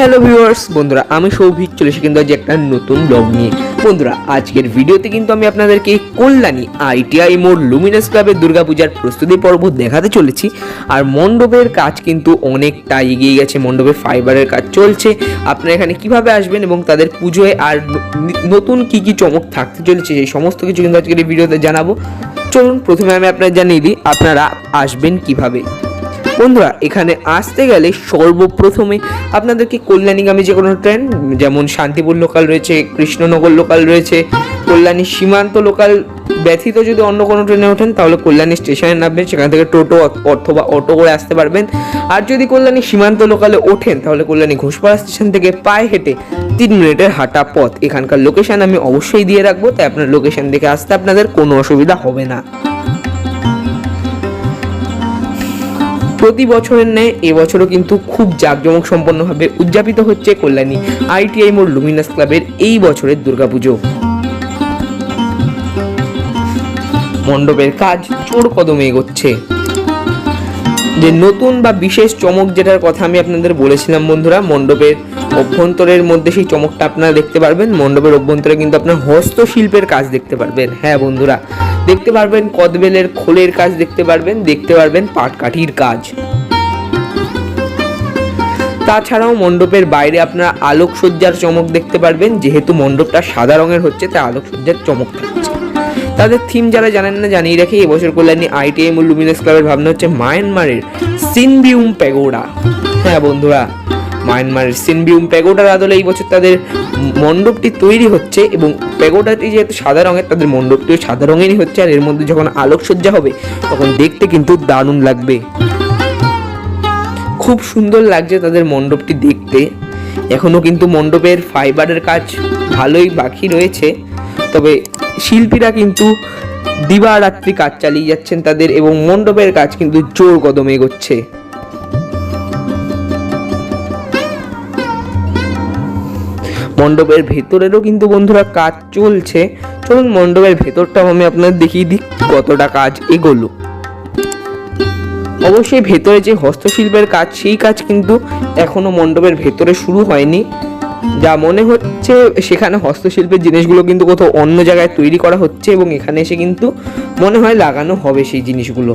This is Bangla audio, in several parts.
হ্যালো ভিউয়ার্স, বন্ধুরা, আমি সৌভিক, চলে এসে কিন্তু আজ একটা নতুন ব্লগ নিয়ে। বন্ধুরা, আজকের ভিডিওতে কিন্তু আমি আপনাদেরকে কল্যাণী আইটিআই মোড় লুমিনাস ক্লাবের দুর্গাপূজার প্রস্তুতি পর্ব দেখাতে চলেছি। আর মণ্ডপের কাজ কিন্তু অনেকটা এগিয়ে গেছে, মণ্ডপের ফাইবারের কাজ চলছে। আপনারা এখানে কীভাবে আসবেন এবং তাদের পুজোয় আর নতুন কি কি চমক থাকতে চলেছে, সেই সমস্ত কিছু কিন্তু আজকের এই ভিডিওতে জানাব। চলুন, প্রথমে আমি আপনাদের জানিয়ে দিই, আপনারা আসবেন কীভাবে? বন্ধুরা, এখানে আসতে গেলে সর্বপ্রথমে আপনাদেরকে কল্যাণীগামী যে কোনো ট্রেন, যেমন শান্তিপুর লোকাল রয়েছে, কৃষ্ণনগর লোকাল রয়েছে, কল্যাণী সীমান্ত লোকাল ব্যথিত যদি অন্য কোনো ট্রেনে ওঠেন, তাহলে কল্যাণী স্টেশনে নামবেন, সেখান থেকে টোটো অথবা অটো করে আসতে পারবেন। আর যদি কল্যাণী সীমান্ত লোকালে ওঠেন, তাহলে কল্যাণী ঘোষপাড়া স্টেশন থেকে পায়ে হেঁটে তিন মিনিটের হাঁটা পথ। এখানকার লোকেশন আমি অবশ্যই দিয়ে রাখব, তাই আপনার লোকেশন দেখে আসতে আপনাদের কোনো অসুবিধা হবে না। প্রতি বছরের ন্যায় এবছরও কিন্তু খুব জাঁকজমক সম্পন্নভাবে উদযাপিত হচ্ছে কল্যাণী আইটিআই মোড় লুমিনাস ক্লাবের এই বছরের দুর্গাপুজো। মণ্ডপের কাজ জোর কদমে এগোচ্ছে। যে নতুন বা বিশেষ চমক যেটার কথা আমি আপনাদের বলেছিলাম বন্ধুরা, মণ্ডপের অভ্যন্তরের মধ্যে সেই চমকটা আপনারা দেখতে পারবেন। মণ্ডপের অভ্যন্তরে কিন্তু আপনার হস্তশিল্পের কাজ দেখতে পারবেন। হ্যাঁ বন্ধুরা দেখতে পারবেন কদবেলের খোলের কাজ দেখতে পারবেন দেখতে পারবেন পাটকাঠির কাজ। তাছাড়াও মণ্ডপের বাইরে আপনারা আলোকসজ্জার চমক দেখতে পারবেন, যেহেতু মণ্ডপটা সাদা রঙের হচ্ছে, তাই আলোকসজ্জার চমক থাকছে। তাদের থিম যারা জানেন না, জানিয়ে রাখি, এবছর কল্যাণী আইটিএম ও লুমিনাস ক্লাবের ভাবনা হচ্ছে মায়ানমারের সিনবিউম প্যাগোডা। হ্যাঁ বন্ধুরা মায়ানমারের সিনবিউম প্যাগোডার আদলে এই বছর তাদের মণ্ডপটি তৈরি হচ্ছে এবং প্যাগোডাটি যেহেতু সাদা রঙের, তাদের মণ্ডপটিও সাদা রঙেরই হচ্ছে আর এর মধ্যে যখন আলোকসজ্জা হবে, তখন দেখতে কিন্তু দারুণ লাগবে। খুব সুন্দর লাগছে তাদের মণ্ডপটি দেখতে। এখনও কিন্তু মণ্ডপের ফাইবারের কাজ ভালোই বাকি রয়েছে। তবে শিল্পীরা কিন্তু দিবারাত্রি কাজ চালিয়ে যাচ্ছেন তাদের এবং মণ্ডপের কাজ কিন্তু জোর কদমে এগোচ্ছে। মণ্ডপের ভেতরেরও কিন্তু বন্ধুরা কাজ চলছে। চলুন মণ্ডপের ভেতরটাও আমি আপনাদের দেখিয়ে দিই কতটা কাজ এগোলো। অবশ্যই ভেতরে যে হস্তশিল্পের কাজ, সেই কাজ কিন্তু এখনও মণ্ডপের ভেতরে শুরু হয়নি। যা মনে হচ্ছে সেখানে হস্তশিল্পের জিনিসগুলো কিন্তু কোথাও অন্য জায়গায় তৈরি করা হচ্ছে এবং এখানে এসে কিন্তু মনে হয় লাগানো হবে সেই জিনিসগুলো।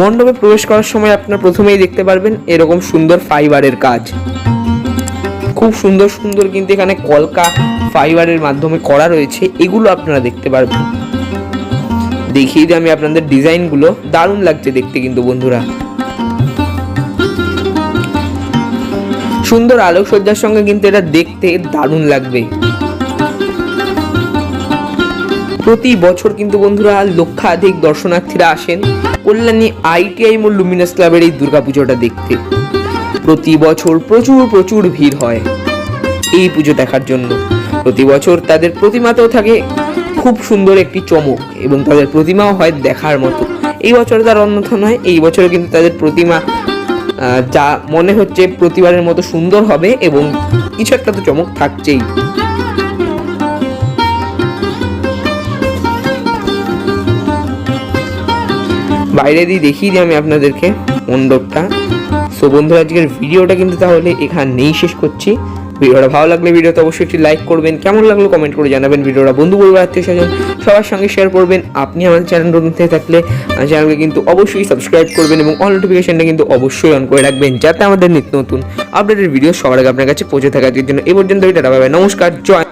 মণ্ডপে প্রবেশ করার সময় আপনারা প্রথমেই দেখতে পারবেন এরকম সুন্দর ফাইবারের কাজ। খুব সুন্দর সুন্দর কিন্তু এখানে কলকা ফাইবারের মাধ্যমে করা রয়েছে, এগুলো আপনারা দেখতে পারবেন। দেখিয়ে দিই আমি আপনাদের ডিজাইনগুলো দারুণ লাগছে দেখতে কিন্তু বন্ধুরা। সুন্দর আলোকসজ্জার সঙ্গে কিন্তু এটা দেখতে দারুণ লাগবে। প্রতি বছর কিন্তু বন্ধুরা লক্ষাধিক দর্শনার্থীরা আসেন। কল্যাণী আইটিআই মোল লুমিনাস ক্লাবের এই দুর্গাপুজোটা দেখতে। প্রতি বছর প্রচুর প্রচুর ভিড় হয়। এই পুজো দেখার জন্য। প্রতি বছর তাদের প্রতিমাতেও থাকে খুব সুন্দর একটি চমক এবং তাদের প্রতিমাও হয় দেখার মতো। এই বছর তার অন্যথা নয়, এই বছরে কিন্তু তাদের প্রতিমা যা মনে হচ্ছে প্রতিবারের মতো সুন্দর হবে এবং কিছু একটা তো চমক থাকছেই। বাইরে দিয়ে দেখিয়ে দিই আমি আপনাদেরকে। মণ্ডপটা। সো বন্ধুরা, আজকের ভিডিওটা কিন্তু তাহলে এখানেই শেষ করছি। ভিডিওটা ভালো লাগলে ভিডিওতে অবশ্যই একটি লাইক করবেন, কেমন লাগল কমেন্ট করে জানাবেন। ভিডিওটা বন্ধু পরিবার, আত্মীয় স্বজন, সবার সঙ্গে শেয়ার করবেন। আপনি আমাদের চ্যানেল নতুন থেকে থাকলে চ্যানেলকে কিন্তু অবশ্যই সাবস্ক্রাইব করবেন এবং অল নোটিফিকেশনটা কিন্তু অবশ্যই অন করে রাখবেন, যাতে আমাদের নিত্য নতুন আপডেটের ভিডিও সবার আগে আপনার কাছে পৌঁছে থাকে। আজকের জন্য এ পর্যন্ত এটা নমস্কার, জয়।